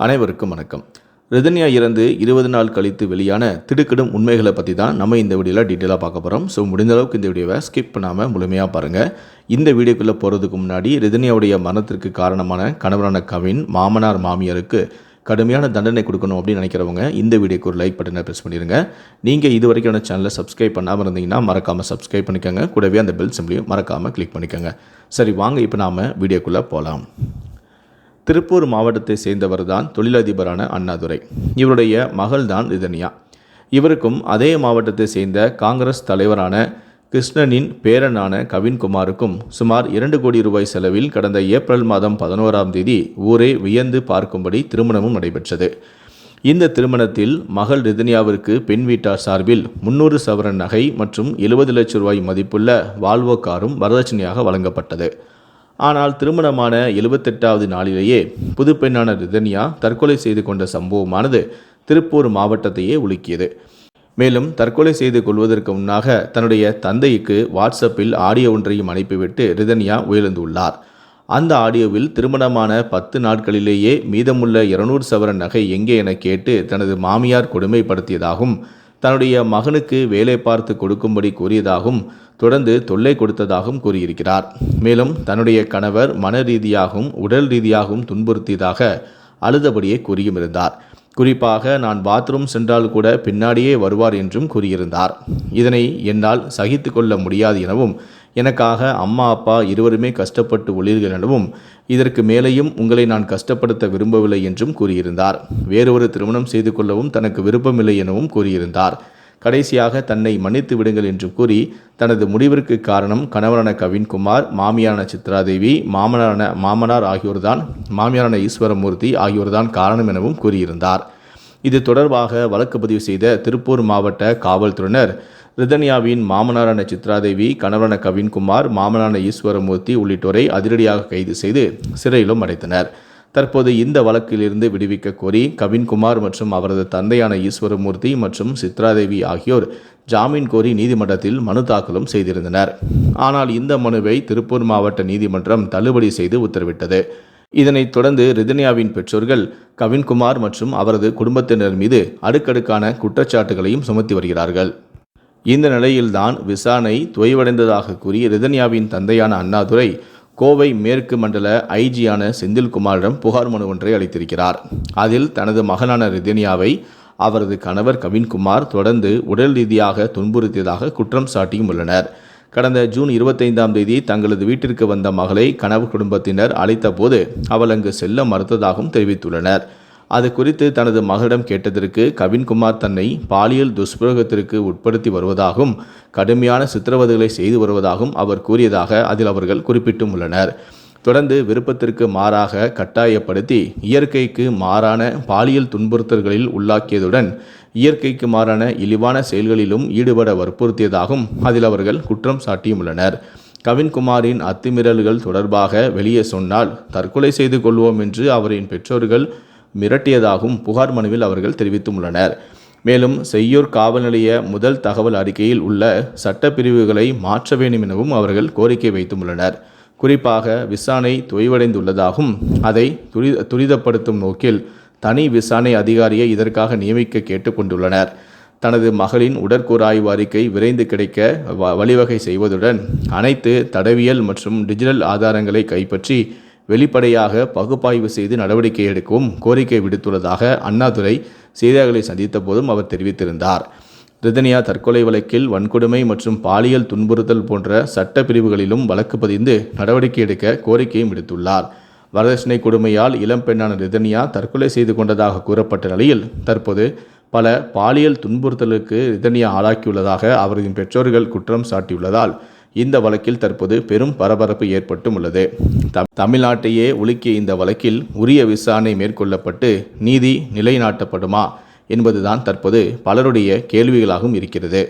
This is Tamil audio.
அனைவருக்கும் வணக்கம். ரிதன்யா இறந்து இருபது நாள் கழித்து வெளியான திடுக்கிடும் உண்மைகளை பற்றி தான் நம்ம இந்த வீடியோவில் டீட்டெயிலாக பார்க்க போகிறோம் ஸோ முடிந்த அளவுக்கு இந்த வீடியோவை ஸ்கிப் பண்ணாமல் முழுமையாக பாருங்கள் இந்த வீடியோக்குள்ளே போகிறதுக்கு முன்னாடி ரிதன்யாவுடைய மரணத்திற்கு காரணமான கணவரான கவின் மாமனார் மாமியாருக்கு கடுமையான தண்டனை கொடுக்கணும் அப்படின்னு நினைக்கிறவங்க இந்த வீடியோக்கு ஒரு லைக் பட்டனை ப்ரெஸ் பண்ணிடுங்க நீங்கள் இது வரைக்கும் சேனலை சப்ஸ்கிரைப் பண்ணாமல் இருந்தீங்கன்னா மறக்காமல் சப்ஸ்கிரைப் பண்ணிக்கோங்க. கூடவே அந்த பெல் சிம்லையும் மறக்காமல் கிளிக் பண்ணிக்கோங்க. சரி வாங்க இப்போ நாம் வீடியோக்குள்ளே போகலாம் திருப்பூர் மாவட்டத்தை சேர்ந்தவர் தான் தொழிலதிபரான அண்ணாதுரை. இவருடைய மகள் தான் ரிதன்யா. இவருக்கும் அதே மாவட்டத்தை சேர்ந்த காங்கிரஸ் தலைவரான கிருஷ்ணனின் பேரனான கவின்குமாருக்கும் சுமார் இரண்டு கோடி ரூபாய் செலவில் கடந்த ஏப்ரல் மாதம் பதினோராம் தேதி ஊரே வியந்து பார்க்கும்படி திருமணமும் நடைபெற்றது. இந்த திருமணத்தில் மகள் ரிதன்யாவிற்கு பெண் வீட்டார் சார்பில் முன்னூறு சவரன் நகை மற்றும் எழுபது லட்சம் ரூபாய் மதிப்புள்ள வால்வோ காரும் வரதட்சணையாக வழங்கப்பட்டது. ஆனால் திருமணமான எழுபத்தெட்டாவது நாளிலேயே புதுப்பெண்ணான ரிதன்யா தற்கொலை செய்து கொண்ட சம்பவமானது திருப்பூர் மாவட்டத்தையே உலுக்கியது. மேலும் தற்கொலை செய்து கொள்வதற்கு முன்னாக தன்னுடைய தந்தைக்கு வாட்ஸ்அப்பில் ஆடியோ ஒன்றையும் அனுப்பிவிட்டு ரிதன்யா உயர்ந்துள்ளார் அந்த ஆடியோவில் திருமணமான பத்து நாட்களிலேயே மீதமுள்ள இருநூறு சவரன் நகை எங்கே என கேட்டு தனது மாமியார் கொடுமைப்படுத்தியதாகவும் தன்னுடைய மகனுக்கு வேலை பார்த்து கொடுக்கும்படி கூறியதாகவும் தொடர்ந்து தொல்லை கொடுத்ததாகவும் கூறியிருக்கிறார். மேலும் தன்னுடைய கணவர் மன ரீதியாகவும் உடல் ரீதியாகவும் துன்புறுத்தியதாக அழுதபடியே கூறியும் இருந்தார். குறிப்பாக நான் பாத்ரூம் சென்றால் கூட பின்னாடியே வருவார் என்றும் கூறியிருந்தார். இதனை என்னால் சகித்து கொள்ள முடியாது எனவும் எனக்காக அம்மா அப்பா இருவருமே கஷ்டப்பட்டு ஒளிர்கள் எனவும் இதற்கு மேலேயும் உங்களை நான் கஷ்டப்படுத்த விரும்பவில்லை என்றும் கூறியிருந்தார். வேறொரு திருமணம் செய்து கொள்ளவும் தனக்கு விருப்பமில்லை எனவும் கூறியிருந்தார். கடைசியாக தன்னை மன்னித்து விடுங்கள் என்று கூறி தனது முடிவிற்கு காரணம் கணவரான கவின்குமார் மாமியாரான சித்ராதேவி மாமனாரான மாமனார் ஆகியோர்தான் மாமியாரான ஈஸ்வரமூர்த்தி ஆகியோர்தான் காரணம் எனவும் கூறியிருந்தார். இது தொடர்பாக வழக்கு பதிவு செய்த திருப்பூர் மாவட்ட காவல்துறையினர் ரிதன்யாவின் மாமனாரான சித்ராதேவி கணவரான கவின்குமார் மாமனான ஈஸ்வரமூர்த்தி உள்ளிட்டோரை அதிரடியாக கைது செய்து சிறையிலும் அடைத்தனர். தற்போது இந்த வழக்கிலிருந்து விடுவிக்க கோரி கவின்குமார் மற்றும் அவரது தந்தையான ஈஸ்வரமூர்த்தி மற்றும் சித்ராதேவி ஆகியோர் ஜாமீன் கோரி நீதிமன்றத்தில் மனு தாக்கலும் செய்திருந்தனர். ஆனால் இந்த மனுவை திருப்பூர் மாவட்ட நீதிமன்றம் தள்ளுபடி செய்து உத்தரவிட்டது. இதனைத் தொடர்ந்து ரிதன்யாவின் பெற்றோர்கள் கவின்குமார் மற்றும் அவரது குடும்பத்தினர் மீது அடுக்கடுக்கான குற்றச்சாட்டுகளையும் சுமத்தி வருகிறார்கள். இந்த நிலையில்தான் விசாரணை தொய்வடைந்ததாக கூறி ரிதன்யாவின் தந்தையான அண்ணாதுரை கோவை மேற்கு மண்டல ஐஜியான செந்தில்குமாரிடம் புகார் மனு ஒன்றை அளித்திருக்கிறார். அதில் தனது மகனான ரிதன்யாவை அவரது கணவர் கவின்குமார் தொடர்ந்து உடல் ரீதியாக துன்புறுத்தியதாக குற்றம் சாட்டியும் உள்ளனர். கடந்த ஜூன் இருபத்தைந்தாம் தேதி தங்களது வீட்டிற்கு வந்த மகளை கனவு குடும்பத்தினர் அழைத்தபோது அவள் அங்கு செல்ல மறுத்ததாகவும் தெரிவித்துள்ளனர். அது குறித்து தனது மகளிடம் கேட்டதற்கு கவின்குமார் தன்னை பாலியல் துஷ்பிரயோகத்திற்கு உட்படுத்தி வருவதாகவும் கடுமையான சித்திரவதைகளை செய்து வருவதாகவும் அவர் கூறியதாக அதில் அவர்கள் குறிப்பிட்டும் உள்ளனர் தொடர்ந்து விருப்பத்திற்கு மாறாக கட்டாயப்படுத்தி இயற்கைக்கு மாறான பாலியல் துன்புறுத்தல்களில் உள்ளாக்கியதுடன் இயற்கைக்கு மாறான இழிவான செயல்களிலும் ஈடுபட வற்புறுத்தியதாகவும் அதில் அவர்கள் குற்றம் சாட்டியும் உள்ளனர் கவின்குமாரின் அத்துமீறல்கள் தொடர்பாக வெளியே சொன்னால் தற்கொலை செய்து கொள்வோம் என்று அவரின் பெற்றோர்கள் மிரட்டியதாகவும் புகார் மனுவில் அவர்கள் தெரிவித்துள்ளனர். மேலும் செய்யூர் காவல் நிலைய முதல் தகவல் அறிக்கையில் உள்ள சட்டப்பிரிவுகளை மாற்ற வேண்டும் எனவும் அவர்கள் கோரிக்கை வைத்துள்ளனர். குறிப்பாக விசாரணை தொய்வடைந்துள்ளதாகவும் அதை துரி துரிதப்படுத்தும் நோக்கில் தனி விசாரணை அதிகாரியை இதற்காக நியமிக்க கேட்டுக்கொண்டுள்ளனர். தனது மகளின் உடற்கூறாய்வு அறிக்கை விரைந்து கிடைக்க வழிவகை செய்வதுடன் அனைத்து தடவியல் மற்றும் டிஜிட்டல் ஆதாரங்களை கைப்பற்றி வெளிப்படையாக பகுப்பாய்வு செய்து நடவடிக்கை எடுக்கவும் கோரிக்கை விடுத்துள்ளதாக அண்ணாதுரை செய்தியாளர்களை சந்தித்த போதும் அவர் தெரிவித்திருந்தார். ரிதனியா தற்கொலை வழக்கில் வன்கொடுமை மற்றும் பாலியல் துன்புறுத்தல் போன்ற சட்ட பிரிவுகளிலும் வழக்கு பதிந்து நடவடிக்கை எடுக்க கோரிக்கையும் விடுத்துள்ளார். வரதட்சணை கொடுமையால் இளம்பெண்ணான ரிதனியா தற்கொலை செய்து கொண்டதாக கூறப்பட்ட நிலையில் தற்போது பல பாலியல் துன்புறுத்தலுக்கு ரிதனியா ஆளாக்கியுள்ளதாக அவரது பெற்றோர்கள் குற்றம் சாட்டியுள்ளதால் இந்த வழக்கில் தற்போது பெரும் பரபரப்பு ஏற்பட்டும் உள்ளது. தமிழ்நாட்டையே உலுக்கிய இந்த வழக்கில் உரிய விசாரணை மேற்கொள்ளப்பட்டு நீதி நிலைநாட்டப்படுமா என்பதுதான் தற்போது பலருடைய கேள்விகளாகவும் இருக்கிறது.